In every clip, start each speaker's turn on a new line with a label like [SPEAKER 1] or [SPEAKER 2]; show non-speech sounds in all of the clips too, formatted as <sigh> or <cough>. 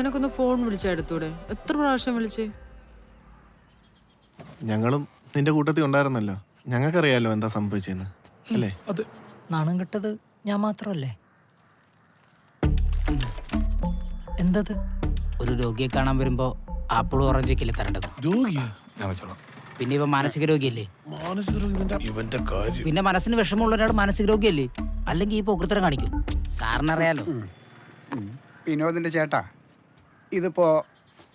[SPEAKER 1] നിനക്കൊന്ന് ഫോൺ വിളിച്ചെടുത്തൂടെ എത്ര പ്രാവശ്യം വിളിച്ച്?
[SPEAKER 2] ഞങ്ങളും നിന്റെ കൂട്ടത്തിൽ ഉണ്ടായിരുന്നല്ലോ. ഞങ്ങൾക്കറിയാലോ എന്താ സംഭവിച്ചെന്ന്. അല്ലേ?
[SPEAKER 3] അതെ.
[SPEAKER 4] നാണം കെട്ടത് ഞാൻ മാത്രമല്ലേ? എന്തത്?
[SPEAKER 5] ഒരു രോഗിയെ കാണാൻ വരുമ്പോ ആപ്പിളും ഓറഞ്ചൊക്കെ തരേണ്ടത്?
[SPEAKER 3] രോഗിയാ? ഞാൻ വെച്ചോളാം.
[SPEAKER 5] പിന്നെ ഇവ മാനസിക രോഗിയല്ലേ?
[SPEAKER 3] മാനസിക രോഗി നിന്റെ ഇവന്റെ കാര്യം.
[SPEAKER 5] പിന്നെ മനസ്സിന് വിഷമമുള്ള ഒരാൾ മാനസിക രോഗിയല്ലേ? അല്ലെങ്കിൽ ഈ പോക്കൃത്തരം കാണിക്കും. സാറിനറിയാലോ.
[SPEAKER 6] വിനോദിന്റെ ചേട്ടാ. ഇതിപ്പോ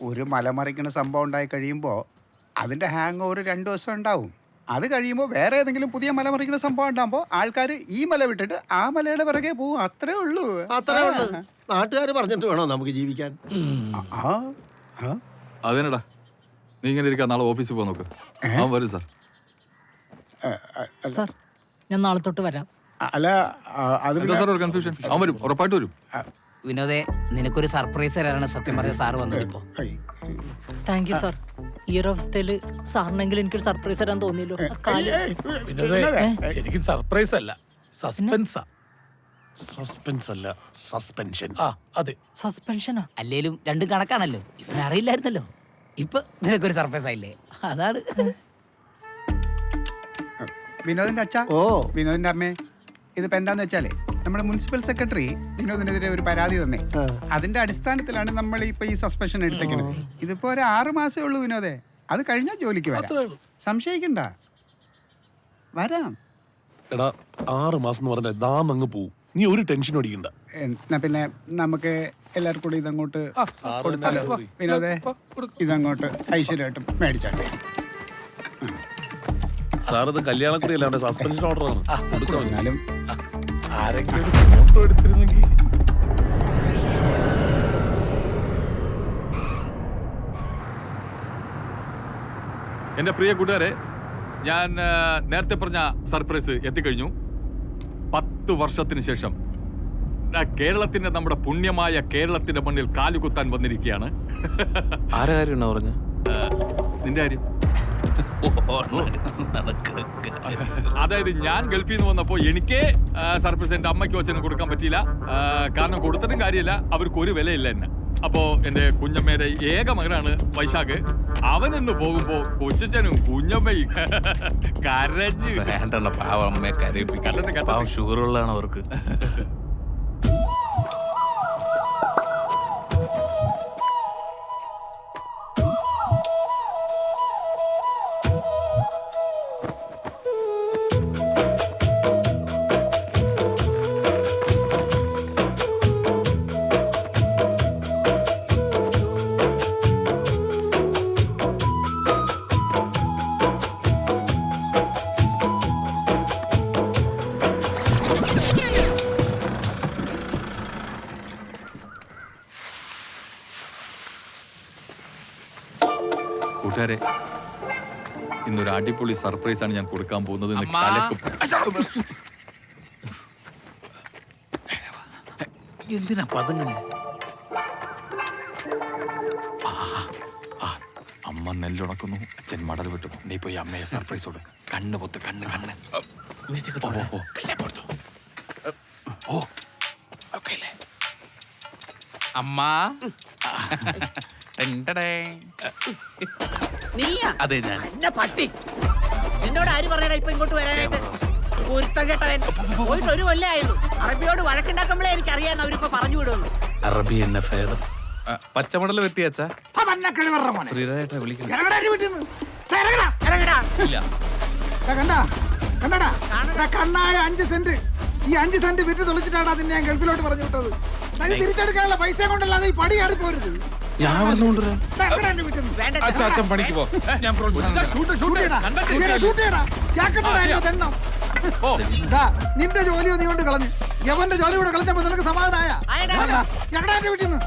[SPEAKER 6] ഒരു മലമറിക്കുന്ന സംഭവം ഉണ്ടായി കഴിയുമ്പോൾ അതിന്റെ ഹാങ് ഓവർ രണ്ട് ദിവസം ഉണ്ടാവും. അത് കഴിയുമ്പോൾ വേറെ ഏതെങ്കിലും പുതിയ മലമറിക്കുന്ന സംഭവം ഉണ്ടാകുമ്പോൾ ആൾക്കാർ ഈ മല വിട്ടിട്ട് ആ മലയുടെ പിറകെ പോവും. അത്രേ ഉള്ളൂ.
[SPEAKER 7] അത്രേ ഉള്ളൂ. നാട്ടുകാർ പറഞ്ഞിട്ട് വേണോ നമുക്ക് ജീവിക്കാൻ?
[SPEAKER 6] ആ ആ
[SPEAKER 8] അതിനടാ നീ ഇങ്ങനെ ഇരിക്കാൻ നാളെ ഓഫീസിൽ പോകാൻ നോക്ക്. ആ വരും സാർ.
[SPEAKER 4] സാർ ഞാൻ നാളെ തൊട്ട് വരാം.
[SPEAKER 6] അല്ല അത്
[SPEAKER 8] സാർ ഒരു കൺഫ്യൂഷൻ അവൻ വരും ഉറപ്പായിട്ട് വരും.
[SPEAKER 5] വിനോദേ നിനക്കൊരു സർപ്രൈസ് തരാനാണ് സത്യം പറഞ്ഞ സാർ വന്നത് ഇപ്പോ.
[SPEAKER 4] Thank you sir. ഈ ഒരു അവസ്ഥയിൽ സാറിനെങ്കിലും എനിക്കൊരു സർപ്രൈസ് തരാൻ തോന്നിയല്ലോ? ആ കാൽ.
[SPEAKER 3] വിനോദേ ശരിക്കും സർപ്രൈസ് അല്ല സസ്പെൻസാ സസ്പെൻസ്. അല്ല സസ്പെൻഷൻ. ആ അതെ.
[SPEAKER 4] സസ്പെൻഷനാ?
[SPEAKER 5] അല്ലേലും രണ്ടും കണക്കാണല്ലോ. ഇവനെ അറിയില്ലായിരുന്നല്ലോ. ഇപ്പൊ നിനക്കൊരു സർപ്രൈസ് ആയില്ലേ? അതാണ്.
[SPEAKER 6] വിനോദിന്റെ അച്ഛ?
[SPEAKER 7] ഓ.
[SPEAKER 6] വിനോദിന്റെ അമ്മേ ഇതിപ്പോ എന്താന്ന് വെച്ചാലേ നമ്മുടെ മുനിസിപ്പൽ സെക്രട്ടറി വിനോദിനെതിരെ ഒരു പരാതി തന്നേ. അതിന്റെ അടിസ്ഥാനത്തിലാണ് നമ്മൾ ഇപ്പൊ ഈ സസ്പെൻഷൻ എടുത്തേക്കുന്നത് ഇതിപ്പോ ഒരു ആറു മാസേ ഉള്ളൂ വിനോദേ. അത് കഴിഞ്ഞാൽ ജോലിക്ക് വരാം. സംശയിക്കണ്ട. വരാം.
[SPEAKER 3] എടാ ആറ് മാസം എന്ന് പറഞ്ഞാൽ ദാം അങ്ങ് പോവും. നീ ഒരു ടെൻഷൻ അടിക്കണ്ട.
[SPEAKER 6] എന്നാ പിന്നെ നമുക്ക് എല്ലാവർക്കും കൂടി ഇതങ്ങോട്ട് കൊടുത്താലോ? വിനോദേ ഇതങ്ങോട്ട് ഐശ്വര്യമായിട്ട് മേടിച്ചാട്ടെ.
[SPEAKER 3] സാർ ഇത് കല്യാണക്കുറി അല്ലാണ്ട് സസ്പെൻഷൻ ഓർഡർ ആണ്.
[SPEAKER 6] എന്നാലും
[SPEAKER 3] ആരെങ്കിലും ഫോട്ടോ എടുത്തിരുന്നെങ്കിൽ.
[SPEAKER 8] എന്റെ പ്രിയ കൂട്ടുകാരെ ഞാൻ നേരത്തെ പറഞ്ഞ സർപ്രൈസ് എത്തിക്കഴിഞ്ഞു. പത്ത് വർഷത്തിന് ശേഷം. കേരളത്തിന്റെ നമ്മുടെ പുണ്യമായ കേരളത്തിന്റെ മണ്ണിൽ കാലുകുത്താൻ വന്നിരിക്കുകയാണ്.
[SPEAKER 9] ആരെ പറഞ്ഞ
[SPEAKER 8] നിന്റെ കാര്യം? അതായത് ഞാൻ ഗൾഫിൽ നിന്ന് വന്നപ്പോൾ എനിക്ക് സർപ്രൈസ് എന്റെ അമ്മയ്ക്കും അച്ഛനും കൊടുക്കാൻ പറ്റിയില്ല. കാരണം കൊടുത്തിട്ടും കാര്യമില്ല. അവർക്ക് ഒരു വിലയില്ല എന്നെ. അപ്പോ എന്റെ കുഞ്ഞമ്മയുടെ ഏക മകനാണ് വൈശാഖ്. അവൻ ഇന്ന് പോകുമ്പോ കൊച്ചനും കുഞ്ഞമ്മയും കരഞ്ഞ്
[SPEAKER 9] വേണ്ടണ്ണ പാവം അമ്മയെ ഷുഗർ ഉള്ളതാണ് അവർക്ക്.
[SPEAKER 8] കൂട്ടുകാരെ ഇന്നൊരു അടിപൊളി സർപ്രൈസ് ആണ് ഞാൻ കൊടുക്കാൻ പോകുന്നത്. എന്ന്
[SPEAKER 9] അമ്മാ.
[SPEAKER 8] കലക്കും.
[SPEAKER 9] എന്തിനാ പതങ്ങനെ?
[SPEAKER 8] അമ്മ നെല്ലുണക്കുന്നു. അച്ഛൻ മടൽ വെട്ടുന്നു നീ പോയി അമ്മയെ സർപ്രൈസ് കൊടുക്ക. കണ്ണ് പൊത്ത് കണ്ണ് കണ്ണ്. ഓ. അമ്മ.
[SPEAKER 9] അമ്മാ ടെൻടടേ.
[SPEAKER 5] നീയാ?
[SPEAKER 9] അതെ ഞാൻ.
[SPEAKER 5] എന്നെ പട്ടി. നിന്നോട് ആര് പറയടാ ഇപ്പൊ ഇങ്ങോട്ട് വരാനായിട്ട്? കേട്ടവൻ പോയിട്ട് ഒരു കൊല്ലേ ആയുള്ളൂ. അറബിയോട് വഴക്കുണ്ടാക്കുമ്പോഴേ എനിക്ക് അറിയാൻ അവരിപ്പോ പറഞ്ഞു വിടുന്നു
[SPEAKER 9] അറബി എന്നെ ഭേദം. പച്ചമടൽ വെട്ടിയച്ചാ വിളിക്കണം.
[SPEAKER 10] കണ്ണായ അഞ്ച് സെന്റ്. ഈ അഞ്ച് സെന്റ് വിറ്റ് തുളിച്ചിട്ടാണ് അതിന് ഞാൻ ഗൾഫിലോട്ട് പറഞ്ഞു വിട്ടത്. അത് തിരിച്ചെടുക്കാനുള്ള പൈസ കൊണ്ടല്ലാതെ ഈ പടി കയറി പോരുത്
[SPEAKER 9] ഞാൻ അവിടെ നിന്ന് കൊണ്ടുവരാം അച്ഛാ അച്ഛൻ പണിക്ക് പോ. ഞാൻ
[SPEAKER 10] നിന്റെ ജോലിയോ നീ കൊണ്ട് കളഞ്ഞു. യവന്റെ ജോലി കൂടെ കളഞ്ഞപ്പോ നിനക്ക് സമാധാനായ. ഞങ്ങളുടെ വീട്ടിൽ നിന്ന്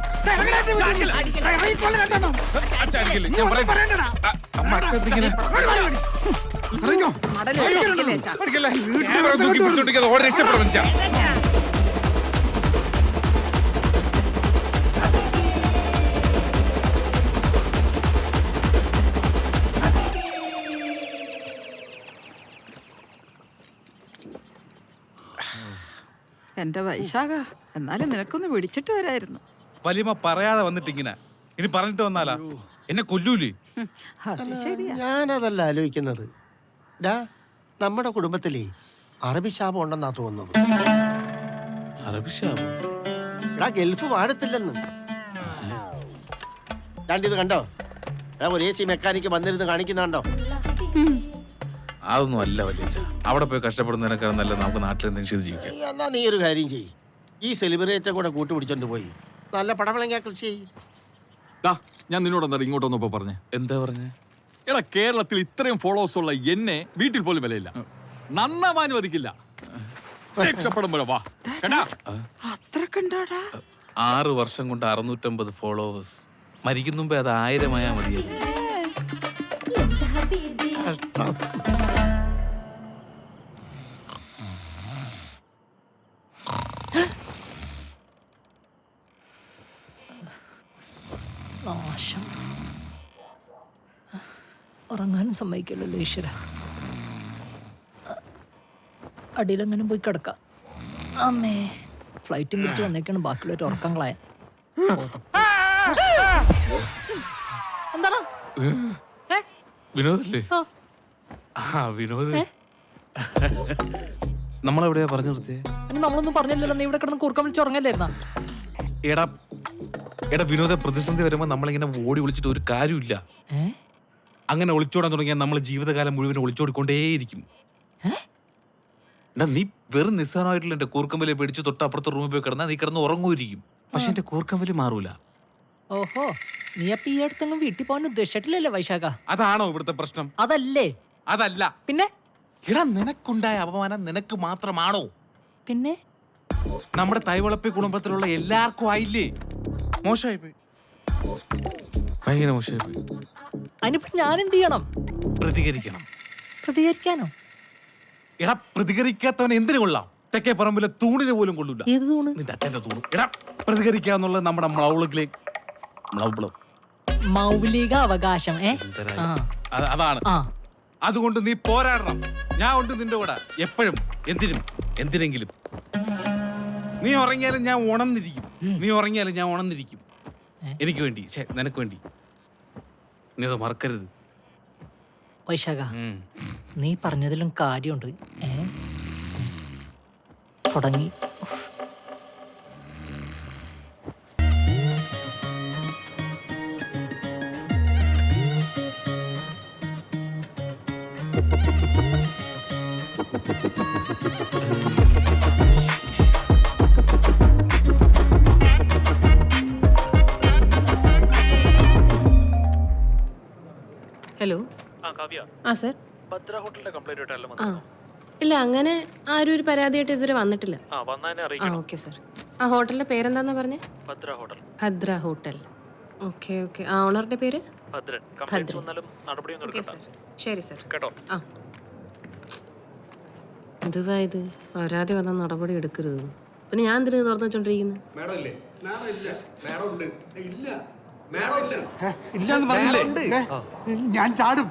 [SPEAKER 11] എന്റെ വൈശാഖ എന്നാലും നിനക്കൊന്ന് വിളിച്ചിട്ട് വരായിരുന്നു.
[SPEAKER 9] വലിയമ്മ പറയാതെ വന്നിട്ട് ഇങ്ങനെ ഇനി പറഞ്ഞിട്ട് വന്നാലാ? എന്നെ കൊല്ലൂലേ?
[SPEAKER 5] അത് ശരിയാ.
[SPEAKER 7] ഞാനതല്ല ആലോചിക്കുന്നത്. ഡാ നമ്മുടെ കുടുംബത്തിലേ അറബി ശാപം ഉണ്ടെന്നാ തോന്നുന്നത്.
[SPEAKER 9] അറബിഷാബ്
[SPEAKER 7] എടാ ഗൾഫ് വാഴത്തില്ലെന്ന് രണ്ടിത് കണ്ടോ? എടാ ഒരു എ സി മെക്കാനിക്ക് വന്നിരുന്ന് കാണിക്കുന്ന കണ്ടോ
[SPEAKER 9] അതൊന്നും അല്ല വലിയ അവിടെ പോയി കഷ്ടപ്പെടുന്നതിനേക്കാൾ നല്ല നമുക്ക് നാട്ടിൽ നിഷേധ ജീവിക്കാം.
[SPEAKER 7] ഈ എന്നാ നീ ഒരു കാര്യം ചെയ്യ്. ഈ സെലിബ്രേറ്റും കൂടെ പിടിച്ചോണ്ട് പോയി. നല്ല പടവളങ്ങ കൃഷി ചെയ്യ്.
[SPEAKER 8] ഡാ ഞാൻ നിന്നോട് എന്താ ഇങ്ങോട്ടൊന്നിപ്പോ പറഞ്ഞേ.
[SPEAKER 9] എന്താ പറഞ്ഞേ?
[SPEAKER 8] എടാ കേരളത്തിൽ ഇത്രയും ഫോളോവേഴ്സ് ഉള്ള എന്നെ വീട്ടിൽ പോലും വിലയില്ല. നന്നാവാൻ അനുവദിക്കില്ല രക്ഷപ്പെടുമ്പോഴോ വാ. കേട്ടാ?
[SPEAKER 9] ആറ് വർഷം കൊണ്ട് അറുന്നൂറ്റമ്പത് ഫോളോവേഴ്സ് മരിക്കുന്നുമ്പോ അത് ആയിരമായാ മതിയായിരുന്നു.
[SPEAKER 4] നാശം ഉറങ്ങാനും സമ്മതിക്കില്ലല്ലോ ഈശ്വര. അടിയിലെങ്ങനെ പോയി കിടക്കാം. അമ്മേ ഫ്ലൈറ്റും പിടിച്ച് വന്നേക്കാണ് ബാക്കിയുള്ളവർ ഉറക്കം കളയാൻ. എന്താണ്
[SPEAKER 9] വിനോദല്ലേ?
[SPEAKER 4] ആ.
[SPEAKER 9] ആ വിനോദ്. <laughs> നമ്മളെവിടെയാ പറഞ്ഞു നിർത്തിയേ
[SPEAKER 4] അതിന് നമ്മളൊന്നും പറഞ്ഞില്ലല്ലോ. നീ ഇവിടെ കിടന്ന് കുറുക്കം വിളിച്ച് ഉറങ്ങല്ലായിരുന്നാ?
[SPEAKER 9] എടാ എടാ വിനോദ പ്രതിസന്ധി വരുമ്പോ നമ്മളിങ്ങനെ ഓടി വിളിച്ചിട്ട് ഒരു കാര്യമില്ല
[SPEAKER 4] ഏ?
[SPEAKER 9] അങ്ങനെ ഒളിച്ചോടാൻ തുടങ്ങിയാൽ നമ്മൾ ജീവിതകാലം മുഴുവൻ ഒളിച്ചോടിക്കൊണ്ടേയിരിക്കും. എടാ നീ വെറും നിസ്സാരമായിട്ടുള്ള എന്റെ കൂർക്കമ്പലെ പിടിച്ച് തൊട്ടപ്പുറത്തെ റൂമിൽ പോയി കിടന്നാൽ നീ കിടന്ന് ഉറങ്ങുമായിരിക്കും. പക്ഷെ എന്റെ കൂർക്കമ്പലി മാറൂല.
[SPEAKER 4] ഓഹോ നീ അപ്പൊ ഈ അടുത്തെങ്കിലും വീട്ടിൽ പോകാൻ ഉദ്ദേശിച്ചിട്ടില്ലല്ലേ വൈശാഖ.
[SPEAKER 9] അതാണോ ഇവിടുത്തെ പ്രശ്നം?
[SPEAKER 4] അതല്ലേ.
[SPEAKER 9] അതല്ല.
[SPEAKER 4] പിന്നെ?
[SPEAKER 9] എടാ നിനക്കുണ്ടായ അപമാനം നിനക്ക് മാത്രമാണോ?
[SPEAKER 4] പിന്നെ?
[SPEAKER 9] നമ്മുടെ തൈവളപ്പി കുടുംബത്തിലുള്ള എല്ലാവർക്കും ആയില്ലേ? മോശമായി പോയി ഭയങ്കര മോശമായി പോയി
[SPEAKER 4] അതിനിപ്പോ ഞാൻ എന്ത് ചെയ്യണം?
[SPEAKER 9] പ്രതികരിക്കണം.
[SPEAKER 4] പ്രതികരിക്കാനോ?
[SPEAKER 9] എടാ പ്രതികരിക്കാത്തവൻ എന്തിനു കൊള്ളാം? തെക്കേ പറമ്പിലെ തൂണിന് പോലും കൊള്ളൂല.
[SPEAKER 4] ഏത് തൂണ്?
[SPEAKER 9] നിന്റെ അച്ഛന്റെ തൂണ്. എടാ പ്രതികരിക്കാന്നുള്ളത് നമ്മുടെ മൗളിലെ മൗൾ
[SPEAKER 4] മൗലിക അവകാശം ഏ? ആ.
[SPEAKER 9] അത് അതാണ്.
[SPEAKER 4] ആ.
[SPEAKER 9] അതുകൊണ്ട് നീ പോരാടണം. ഞാൻ ഉണ്ട് നിന്റെ കൂടെ. എപ്പോഴും. എന്തിനും. എന്തിനെങ്കിലും. നീ ഉറങ്ങിയാലും ഞാൻ ഉണർന്നിരിക്കും. നീ ഉറങ്ങിയാലും ഞാൻ ഉണർന്നിരിക്കും. എനിക്ക് വേണ്ടി. ഛെ, നിനക്ക് വേണ്ടി. നീ അത് മറക്കരുത്.
[SPEAKER 4] വൈശാഖ
[SPEAKER 9] ഉം.
[SPEAKER 4] നീ പറഞ്ഞതിലും കാര്യമുണ്ട്. ഏ? തുടങ്ങി.
[SPEAKER 11] ആ സർ. ആ. ഇല്ല അങ്ങനെ ആരും ഒരു പരാതിയായിട്ട് ഇതുവരെ വന്നിട്ടില്ല. ആ ഓക്കെ സർ. ആ ഹോട്ടലിന്റെ പേരെന്താന്നാ പറഞ്ഞേ? Bhadra hotel. Bhadra hotel. Okay okay. ആ ഓണറിന്റെ പേര്? ഭദ്രൻ. Okay sir. ശരി സർ. ആ. എന്തുവാ ഇത്? പരാതി വന്നാൽ നടപടി എടുക്കരുത്. പിന്നെ ഞാൻ എന്തിനു തുറന്നു വെച്ചോണ്ടിരിക്കുന്നത്
[SPEAKER 10] ഞാൻ ചാടും.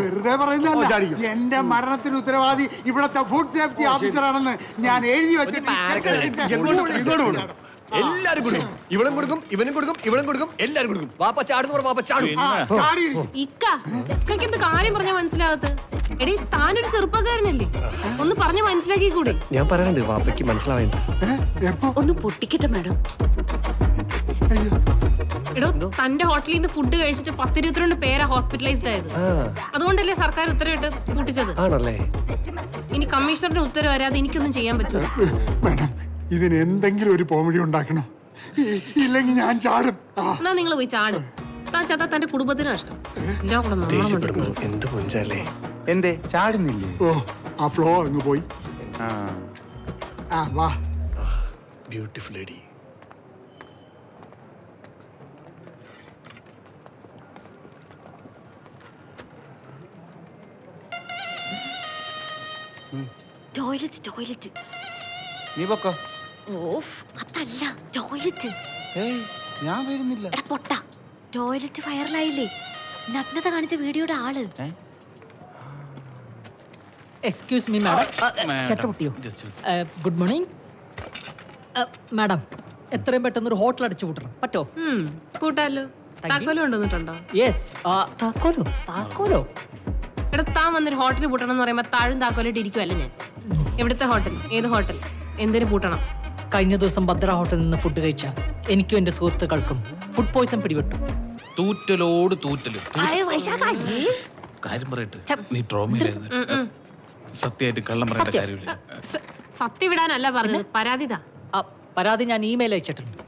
[SPEAKER 10] വെറുതെ പറയുന്നല്ല എന്റെ മരണത്തിന് ഉത്തരവാദി ഇവിടത്തെ ഫുഡ് സേഫ്റ്റി ഓഫീസറാണെന്ന് ഞാൻ എഴുതി വെച്ചിട്ട്
[SPEAKER 7] എല്ലാരും കൊടുക്കും. ഇവളും കൊടുക്കും ഇവനും കൊടുക്കും ഇവളും കൊടുക്കും എല്ലാരും കൊടുക്കും. വാപ്പ ചാടുന്ന വാപ്പ ചാടും.
[SPEAKER 11] ഇക്കെന്ത് കാര്യം പറഞ്ഞാ മനസ്സിലാകത്ത് എടീ താനൊരു ചെറുപ്പക്കാരനല്ലേ? ഒന്ന് പറഞ്ഞു മനസ്സിലാക്കി കൂടെ
[SPEAKER 7] ഞാൻ പറയാനുണ്ട് വാപ്പയ്ക്ക് മനസ്സിലാവേണ്ട.
[SPEAKER 11] ഒന്ന് പൊട്ടിക്കട്ടെ മാഡം. എടോ തന്റെ ഹോട്ടലിൽ നിന്ന് ഫുഡ് കഴിച്ചിട്ട് പത്തിരുപത്തിരണ്ട് പേരാ ഹോസ്പിറ്റലൈസ്ഡ് ആയത്. അതുകൊണ്ടല്ലേ സർക്കാർ ഉത്തരവിട്ട് കൂട്ടിച്ചത്?
[SPEAKER 7] ആണല്ലേ?
[SPEAKER 11] ഇനി കമ്മീഷണറിന്റെ ഉത്തരവ് വരാതെ എനിക്കൊന്നും ചെയ്യാൻ പറ്റില്ല.
[SPEAKER 10] മാഡം ഇതിന് എന്തെങ്കിലും ഒരു പോമഴി ഉണ്ടാക്കണം? ഇല്ലെങ്കിൽ ഞാൻ ചാടും.
[SPEAKER 11] എന്നാ നിങ്ങൾ പോയി ചാടും. താൻ ചത്താ തന്റെ കുടുംബത്തിന് നഷ്ടം. എല്ലാം കൂടെ നാണം കൊണ്ടിരിക്കുന്നു.
[SPEAKER 7] എന്ത്
[SPEAKER 6] എന്തേ? ചാടുന്നില്ലേ?
[SPEAKER 10] ഓ ആ ഫ്ലോ അങ്ങ് പോയി. ആ. വാ.
[SPEAKER 7] Beautiful lady
[SPEAKER 11] toilet toilet.
[SPEAKER 6] നീ പൊക്കോ.
[SPEAKER 11] ഓഫ് അതല്ല ടോയ്ലറ്റ്.
[SPEAKER 6] ഏയ് ഞാൻ വരുന്നില്ല.
[SPEAKER 11] എടാ പൊട്ട. ടോയ്ലറ്റ് ഫയറിലായില്ലേ? നഗ്നത കാണിച്ച വീഡിയോയുടെ ആൾ.
[SPEAKER 4] Excuse me madam. Good morning madam എത്രയും പെട്ടെന്ന് ഒരു ഹോട്ടൽ അടിച്ചു കൂട്ടണം പറ്റോ?
[SPEAKER 11] കൂട്ടാലോ. താക്കോലും കൊണ്ടുവന്നിട്ടുണ്ടോ?
[SPEAKER 4] യെസ് താക്കോലോ താക്കോലോ.
[SPEAKER 11] എടാ താൻ വന്നൊരു ഹോട്ടൽ പൂട്ടണം എന്ന് പറയുമ്പോൾ താഴും താക്കോലിട്ട് ഇരിക്കുമല്ല ഞാൻ? എവിടുത്തെ ഹോട്ടൽ? ഏത് ഹോട്ടൽ? എന്തിനു പൂട്ടണം?
[SPEAKER 4] കഴിഞ്ഞ ദിവസം ഭദ്ര ഹോട്ടലിൽ നിന്ന് ഫുഡ് കഴിച്ച എനിക്കും എന്റെ സുഹൃത്തുക്കൾക്കും ഫുഡ് പോയിസൺ പിടിപെട്ടു.
[SPEAKER 9] തൂറ്റലോട് തൂറ്റൽ. കാര്യം പറയട്ടെ. നീ ട്രോമയിലായിരുന്നു സത്യമായിട്ട് കള്ളം പറയേണ്ട കാര്യമില്ല.
[SPEAKER 11] സത്യം വിടാനല്ല പറഞ്ഞത്. പരാതിതാ.
[SPEAKER 4] പരാതി ഞാൻ ഇമെയിൽ അയച്ചിട്ടുണ്ട്.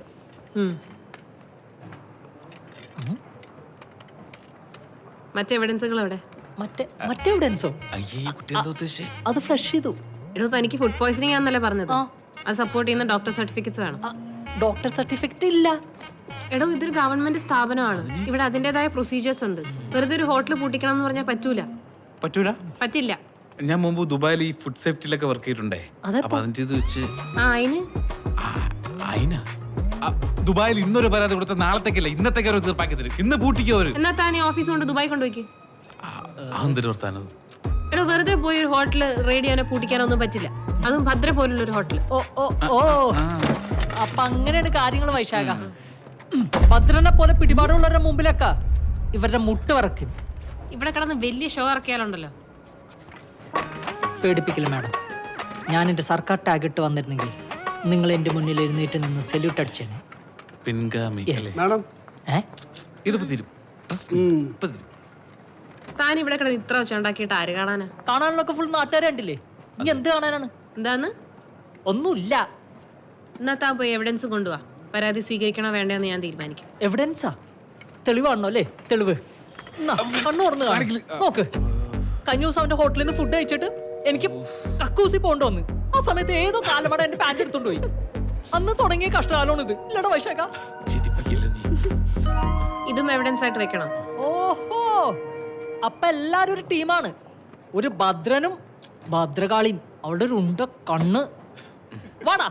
[SPEAKER 11] മറ്റേ എവിഡൻസുകൾ എവിടെ
[SPEAKER 4] മറ്റേ മറ്റേ
[SPEAKER 9] അയ്യേ കുട്ടി എന്താ ഉദ്ദേശിച്ചേ?
[SPEAKER 4] അത് ഫ്ലഷ് ചെയ്തു.
[SPEAKER 11] എടോ തനിക്ക് ഫുഡ് പോയ്സണിംഗ് ആണെന്നല്ലേ പറഞ്ഞത്? അത് സപ്പോർട്ട് ചെയ്യുന്ന ഡോക്ടർ സർട്ടിഫിക്കറ്റ്സ് വേണം.
[SPEAKER 4] ഡോക്ടർ സർട്ടിഫിക്കറ്റ് ഇല്ല.
[SPEAKER 11] എടോ ഇതൊരു ഗവൺമെന്റ് സ്ഥാപനമാണ്. ഇവിടെ അതിന്റേതായ പ്രൊസീജിയേഴ്സ് ഉണ്ട്. വെറുതെ ഒരു ഹോട്ടൽ പൂട്ടിക്കണം എന്ന് പറഞ്ഞാൽ പറ്റൂല.
[SPEAKER 9] പറ്റൂല?
[SPEAKER 11] പറ്റില്ല.
[SPEAKER 9] ഞാൻ മുമ്പ് ദുബായിൽ ഈ ഫുഡ് സേഫ്റ്റിയിലൊക്കെ വർക്ക് ചെയ്തിട്ടുണ്ടേ. അപ്പൊ അതിന്റെ ഇത് വെച്ച്
[SPEAKER 11] ആ അതിന്
[SPEAKER 9] അയിന? ദുബായിൽ ഇന്നൊരു പരാതി കൊടുത്ത നാളത്തേക്കല്ല ഇന്നത്തേക്ക് അവർ തീർപ്പാക്കി തരും. ഇന്ന് പൂട്ടിക്കോ അവർ.
[SPEAKER 11] എന്നാ താൻ ഈ ഓഫീസ് കൊണ്ട് ദുബായ് കൊണ്ടുപോയിക്ക്? എടോ വെറുതെ പോയി ഒരു ഹോട്ടൽ റേഡിയോനെ പൂട്ടിക്കാനൊന്നും പറ്റില്ല. അതും ഭദ്ര പോലുള്ള ഒരു ഹോട്ടൽ
[SPEAKER 4] ഓ ഓ ഓ. അപ്പൊ അങ്ങനെയാണ് കാര്യങ്ങൾ വൈശാഖ. ഭദ്രനെ പോലെ പിടിപാടുള്ളവരുടെ മുമ്പിലൊക്കെ ഇവരുടെ മുട്ട് വറക്കും
[SPEAKER 11] ഇവിടെ കിടന്ന് വലിയ ഷോ ഇറക്കിയാലുണ്ടല്ലോ.
[SPEAKER 4] പേടിപ്പിക്കില്ല മാഡം. ഞാൻ എന്റെ സർക്കാർ ടാഗ് ഇട്ട് വന്നിരുന്നെങ്കിൽ നിങ്ങൾ എന്റെ മുന്നിൽ എഴുന്നേറ്റ് നിന്ന് സല്യൂട്ട് അടിച്ചേനെ.
[SPEAKER 9] പിൻഗാമി
[SPEAKER 4] Yes.
[SPEAKER 7] മാഡം.
[SPEAKER 4] ഏ?
[SPEAKER 9] ഇതിപ്പോ തീരും. Trust ഇപ്പൊ തീരും.
[SPEAKER 11] താൻ ഇവിടെ കിടന്ന് ഇത്ര വെച്ച് ഉണ്ടാക്കിയിട്ട് ആര് കാണാനാ?
[SPEAKER 4] കാണാനുള്ളൊക്കെ ഫുൾ നാട്ടുകാരെ കണ്ടില്ലേ? ഇനി എന്ത് കാണാനാണ്?
[SPEAKER 11] എന്താന്ന്?
[SPEAKER 4] ഒന്നുമില്ല.
[SPEAKER 11] എന്നാ താൻ പോയി എവിഡൻസ് കൊണ്ടുപോവാ പരാതി സ്വീകരിക്കണോ വേണ്ടെന്ന് ഞാൻ തീരുമാനിക്കും.
[SPEAKER 4] എവിഡൻസാ തെളിവാണല്ലോ അല്ലേ? തെളിവ്. എന്നാ, കണ്ണു തുറന്ന് കാണ്. നോക്ക്. കഴിഞ്ഞ ദിവസം അവന്റെ ഹോട്ടലിൽ നിന്ന് ഫുഡ് കഴിച്ചിട്ട് എനിക്ക് കക്കൂസി പോണ്ട് വന്ന്. ആ സമയത്ത് ഏതോ കാലമട എന്റെ പാന്റ് എടുത്തോണ്ട് പോയി. അന്ന് തുടങ്ങിയ കഷ്ടകാലമാണ് ഇത്. ഇല്ലടാ വൈശാഖ
[SPEAKER 9] നീ?
[SPEAKER 11] ഇതും എവിഡൻസ് ആയിട്ട് വെക്കണം?
[SPEAKER 4] ഓഹോ. അപ്പൊ എല്ലാരും ഒരു ടീമാണ്. ഒരു ഭദ്രനും ഭദ്രകാളിയും. അവളുടെ ഒരു ഉണ്ട കണ്ണ്. വാടാ.